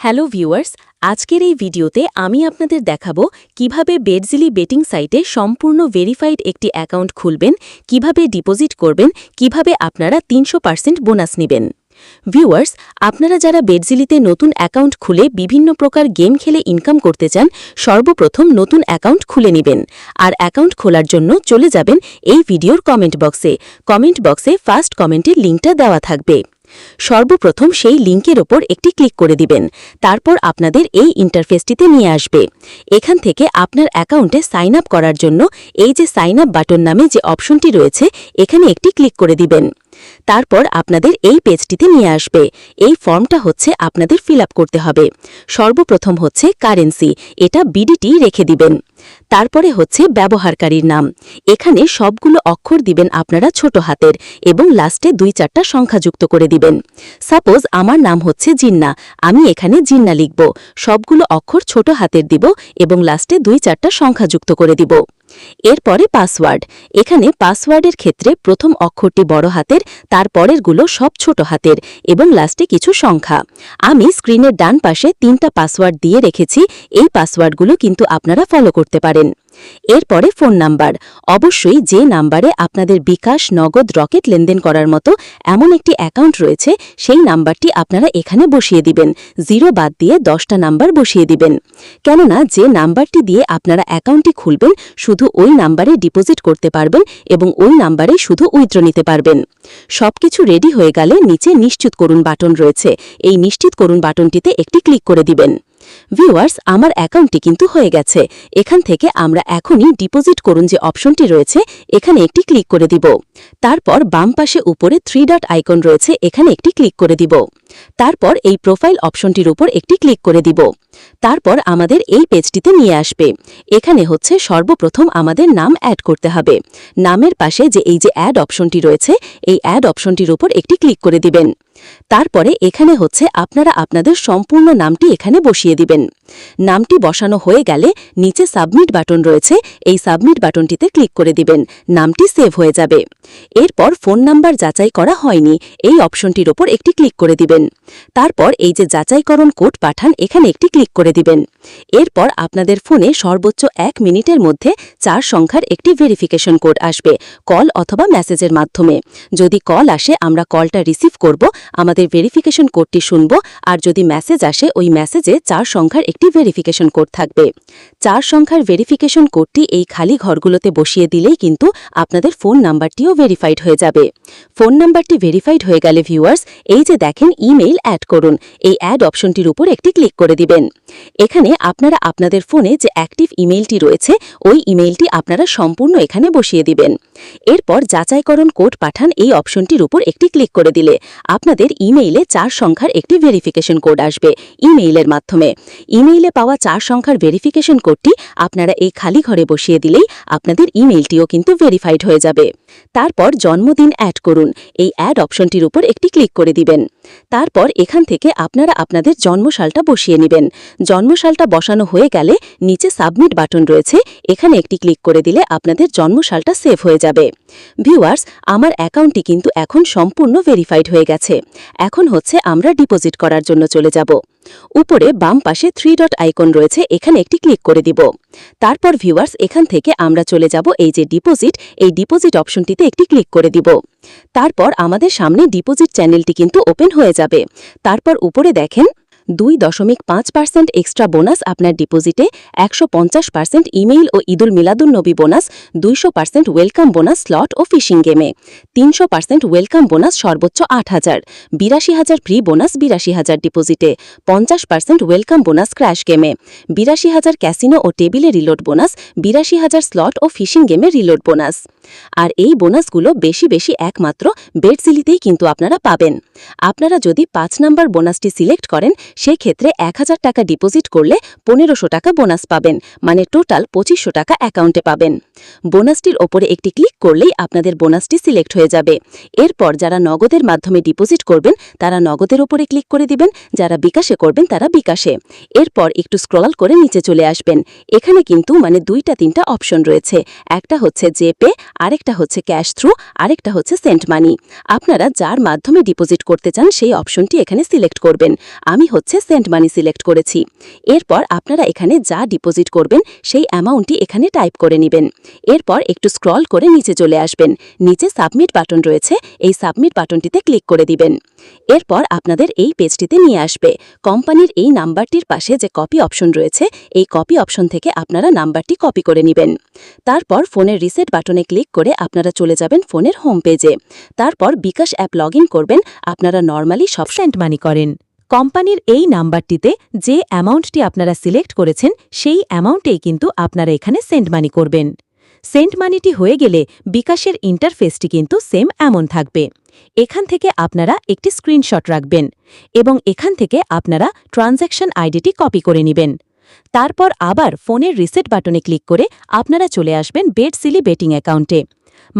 Hello viewers, আজকের এই ভিডিওতে আমি আপনাদের দেখাবো কীভাবে বেডজিলি বেটিং সাইটে সম্পূর্ণ ভেরিফাইড একটি অ্যাকাউন্ট খুলবেন, কীভাবে ডিপোজিট করবেন, কীভাবে আপনারা তিনশো বোনাস নেবেন। ভিউয়ার্স, আপনারা যারা বেডজিলিতে নতুন অ্যাকাউন্ট খুলে বিভিন্ন প্রকার গেম খেলে ইনকাম করতে চান, সর্বপ্রথম নতুন অ্যাকাউন্ট খুলে নেবেন। আর অ্যাকাউন্ট খোলার জন্য চলে যাবেন এই ভিডিওর কমেন্ট বক্সে। কমেন্ট বক্সে ফার্স্ট কমেন্টের লিঙ্কটা দেওয়া থাকবে। সর্বপ্রথম সেই লিঙ্কের ওপর একটি ক্লিক করে দিবেন। তারপর আপনাদের এই ইন্টারফেসটিতে নিয়ে আসবে। এখান থেকে আপনার অ্যাকাউন্টে সাইন আপ করার জন্য এই যে সাইন আপ বাটন নামে যে অপশনটি রয়েছে, এখানে একটি ক্লিক করে দিবেন। তারপর আপনাদের এই পেজটিতে নিয়ে আসবে। এই ফর্মটা হচ্ছে আপনাদের ফিল করতে হবে। সর্বপ্রথম হচ্ছে কারেন্সি, এটা বিডিটি রেখে দিবেন। তারপরে হচ্ছে ব্যবহারকারীর নাম। এখানে সবগুলো অক্ষর দিবেন আপনারা ছোট হাতের এবং লাস্টে দুই চারটা সংখ্যা যুক্ত করে দিবেন। সাপোজ আমার নাম হচ্ছে জিন্না, আমি এখানে জিন্না লিখব। সবগুলো অক্ষর ছোট হাতের দিব এবং লাস্টে দুই চারটা সংখ্যা যুক্ত করে দিব। এরপরে পাসওয়ার্ড। এখানে পাসওয়ার্ডের ক্ষেত্রে প্রথম অক্ষরটি বড় হাতের, তারপরেরগুলো সব ছোট হাতের এবং লাস্টে কিছু সংখ্যা। আমি স্ক্রিনের ডান পাশে তিনটা পাসওয়ার্ড দিয়ে রেখেছি, এই পাসওয়ার্ডগুলো কিন্তু আপনারা ফলো করতে পারেন। এরপরে ফোন নাম্বার। অবশ্যই যে নাম্বারে আপনাদের বিকাশ নগদ রকেট লেনদেন করার মতো এমন একটি অ্যাকাউন্ট রয়েছে, সেই নাম্বারটি আপনারা এখানে বসিয়ে দিবেন। জিরো বাদ দিয়ে দশটা নাম্বার বসিয়ে দিবেন। কেননা যে নাম্বারটি দিয়ে আপনারা অ্যাকাউন্টটি খুলবেন, শুধু ওই নাম্বারে ডিপোজিট করতে পারবেন এবং ওই নাম্বারে শুধু উইথড্র নিতে পারবেন। সবকিছু রেডি হয়ে গেলে নিচে নিশ্চিত করুন বাটন রয়েছে। এই নিশ্চিত করুন বাটনটিতে একটি ক্লিক করে দিবেন। ভিউয়ার্স আমার অ্যাকাউন্টটি কিন্তু হয়ে গেছে। এখান থেকে আমরা এখনই ডিপোজিট করুন যে অপশনটি রয়েছে, এখানে একটি ক্লিক করে দিব। তারপর বাম পাশে উপরে থ্রি ডট আইকন রয়েছে, এখানে একটি ক্লিক করে দিব। তারপর এই প্রোফাইল অপশনটির উপর একটি ক্লিক করে দিব। তারপর আমাদের এই পেজটিতে নিয়ে আসবে। এখানে হচ্ছে সর্বপ্রথম আমাদের নাম অ্যাড করতে হবে। নামের পাশে যে এই যে অ্যাড অপশনটি রয়েছে, এই অ্যাড অপশনটির উপর একটি ক্লিক করে দিবেন। তারপরে এখানে হচ্ছে আপনারা আপনাদের সম্পূর্ণ নামটি এখানে বসিয়ে দিবেন। নামটি বসানো হয়ে গেলে নিচে সাবমিট বাটন রয়েছে, এই সাবমিট বাটনটিতে ক্লিক করে দিবেন, নামটি সেভ হয়ে যাবে। এরপর ফোন নাম্বার যাচাই করা হয়নি, এই অপশনটির ওপর একটি ক্লিক করে দিবেন। তারপর এই যে যাচাইকরণ কোড পাঠান, এখানে একটি ক্লিক করে দিবেন। এরপর আপনাদের ফোনে সর্বোচ্চ এক মিনিটের মধ্যে চার সংখ্যার একটি ভেরিফিকেশন কোড আসবে, কল অথবা মেসেজের মাধ্যমে। যদি কল আসে, আমরা কলটা রিসিভ করব, আমাদের ভেরিফিকেশন কোডটি শুনব, আর যদি মেসেজ আসে, ওই মেসেজে চার সংখ্যার একটি ভেরিফিকেশন কোড থাকবে। চার সংখ্যার ভেরিফিকেশন কোডটি এই খালি ঘরগুলোতে বসিয়ে দিলেই কিন্তু আপনাদের ফোন নাম্বারটিও ভেরিফাইড হয়ে যাবে। ফোন নাম্বারটি ভেরিফাইড হয়ে গেলে ভিউয়ার্স এই যে দেখেন ইমেইল অ্যাড করুন। এই অ্যাড অপশনটির উপর একটি ক্লিক করে দিবেন। এখানে আপনারা আপনাদের ফোনে যে অ্যাক্টিভ ইমেইলটি রয়েছে, ওই ইমেইলটি আপনারা সম্পূর্ণ এখানে বসিয়ে দিবেন। এরপর যাচাইকরণ কোড পাঠান এই অপশনটির উপর একটি ক্লিক করে দিলে। আপনাদের ইমেইলে চার সংখ্যার একটি ভেরিফিকেশন কোড আসবে ইমেইলের মাধ্যমে। ইমেইলে পাওয়া চার সংখ্যার ভেরিফিকেশন কোডটি আপনারা এই খালি ঘরে বসিয়ে দিলেই আপনাদের ইমেইলটিও কিন্তু ভেরিফাইড হয়ে যাবে। তারপর জন্মদিন অ্যাড করুন। এই অ্যাড অপশনটির উপর একটি ক্লিক করে দিবেন। তারপর এখান থেকে আপনারা আপনাদের জন্মসালটা বসিয়ে নেবেন। জন্মসালটা বসানো হয়ে গেলে নিচে সাবমিট বাটন রয়েছে। এখানে একটি ক্লিক করে দিলে আপনাদের জন্মসালটা সেভ হয়ে যাবে। ভিউয়ার্স আমার অ্যাকাউন্টটি কিন্তু এখন সম্পূর্ণ ভেরিফাইড হয়ে গেছে। এখন হচ্ছে আমরা ডিপোজিট করার জন্য চলে যাব। উপরে বাম পাশে থ্রি ডট আইকন রয়েছে, এখানে একটি ক্লিক করে দিব। তারপর ভিউয়ার্স এখান থেকে আমরা চলে যাব এই যে ডিপোজিট এই ডিপোজিট অপশনটিতে একটি ক্লিক করে দিব। তারপর আমাদের সামনে ডিপোজিট চ্যানেলটি কিন্তু ওপেন হয়ে যাবে। তারপর উপরে দেখেন দুই দশমিক পাঁচ পার্সেন্ট এক্সট্রা বোনাস আপনার ডিপোজিটে, একশো পঞ্চাশ পার্সেন্ট ইমেইল ও ঈদুল মিলাদুল নবী বোনাস, দুইশো পার্সেন্ট ওয়েলকাম বোনাস স্লট ও ফিশিং গেমে, তিনশো পার্সেন্ট ওয়েলকাম বোনাস সর্বোচ্চ আট হাজার, বিরাশি হাজার ফ্রি বোনাস বিরাশি হাজার ডিপোজিটে, পঞ্চাশ পার্সেন্ট ওয়েলকাম বোনাস ক্র্যাশ গেমে, বিরাশি হাজার ক্যাসিনো ও টেবিলে রিলোড বোনাস, বিরাশি হাজার স্লট ও ফিশিং গেমে রিলোড বোনাস। আর এই বোনাসগুলো বেশি বেশি একমাত্র বেডসিলিতেই কিন্তু আপনারা পাবেন। আপনারা যদি পাঁচ নাম্বার বোনাসটি সিলেক্ট করেন সেই ক্ষেত্রে এক হাজার টাকা ডিপোজিট করলে পনেরোশো টাকা বোনাস পাবেন মানে টোটাল পঁচিশশো টাকা অ্যাকাউন্টে পাবেন। বোনাসটির ওপরে একটি ক্লিক করলেই আপনাদের বোনাসটি সিলেক্ট হয়ে যাবে। এরপর যারা নগদের মাধ্যমে ডিপোজিট করবেন, তারা নগদের ওপরে ক্লিক করে দিবেন, যারা বিকাশে করবেন, তারা বিকাশে। এরপর একটু স্ক্রল করে নিচে চলে আসবেন। এখানে কিন্তু মানে দুইটা, তিনটা অপশন রয়েছে। একটা হচ্ছে জেপে আরেকটা হচ্ছে ক্যাশ থ্রু আরেকটা হচ্ছে সেন্ট মানি আপনারা যার মাধ্যমে ডিপোজিট করতে চান, সেই অপশনটি এখানে সিলেক্ট করবেন। আমি হচ্ছে হচ্ছে সেন্ট মানি সিলেক্ট করেছি। এরপর আপনারা এখানে যা ডিপোজিট করবেন, সেই অ্যামাউন্টটি এখানে টাইপ করে নেবেন। এরপর একটু স্ক্রল করে নিচে চলে আসবেন। নিচে সাবমিট বাটন রয়েছে, এই সাবমিট বাটনটিতে ক্লিক করে দিবেন। এরপর আপনাদের এই পেজটিতে নিয়ে আসবে। কোম্পানির এই নাম্বারটির পাশে যে কপি অপশন রয়েছে, এই কপি অপশন থেকে আপনারা নাম্বারটি কপি করে নেবেন। তারপর ফোনের রিসেট বাটনে ক্লিক করে আপনারা চলে যাবেন ফোনের হোম পেজে। তারপর বিকাশ অ্যাপ লগ করবেন, আপনারা নর্মালি সব সেন্ট মানি করেন। কোম্পানির এই নাম্বারটিতে যে অ্যামাউন্টটি আপনারা সিলেক্ট করেছেন, সেই অ্যামাউন্টেই কিন্তু আপনারা এখানে সেন্ট মানি করবেন। সেন্ট মানিটি হয়ে গেলে বিকাশের ইন্টারফেসটি কিন্তু সেম এমন থাকবে। এখান থেকে আপনারা একটি স্ক্রিনশট রাখবেন এবং এখান থেকে আপনারা ট্রানজ্যাকশন আইডিটি কপি করে নেবেন। তারপর আবার ফোনের রিসেট বাটনে ক্লিক করে আপনারা চলে আসবেন বেড সিলি বেটিং অ্যাকাউন্টে।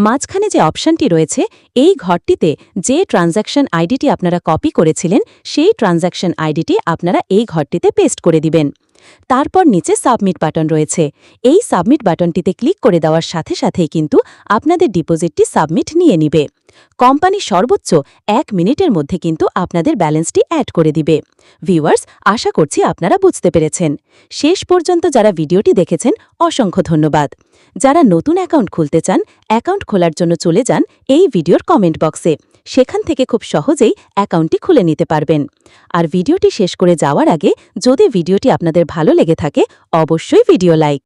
মাঝখানে যে অপশনটি রয়েছে, এই ঘরটিতে যে ট্রানজ্যাকশন আইডিটি আপনারা কপি করেছিলেন, সেই ট্রানজ্যাকশন আইডিটি আপনারা এই ঘরটিতে পেস্ট করে দিবেন। তারপর নিচে সাবমিট বাটন রয়েছে। এই সাবমিট বাটনটিতে ক্লিক করে দেওয়ার সাথে সাথেই কিন্তু আপনাদের ডিপোজিটটি সাবমিট নিয়ে নিবে। কোম্পানি সর্বোচ্চ এক মিনিটের মধ্যে কিন্তু আপনাদের ব্যালেন্সটি অ্যাড করে দিবে। ভিউয়ার্স, আশা করছি আপনারা বুঝতে পেরেছেন। শেষ পর্যন্ত যারা ভিডিওটি দেখেছেন, অসংখ্য ধন্যবাদ। যারা নতুন অ্যাকাউন্ট খুলতে চান, অ্যাকাউন্ট খোলার জন্য চলে যান এই ভিডিওর কমেন্ট বক্সে। সেখান থেকে খুব সহজেই অ্যাকাউন্টটি খুলে নিতে পারবেন। আর ভিডিওটি শেষ করে যাওয়ার আগে যদি ভিডিওটি আপনাদের ভালো লেগে থাকে, অবশ্যই ভিডিও লাইক।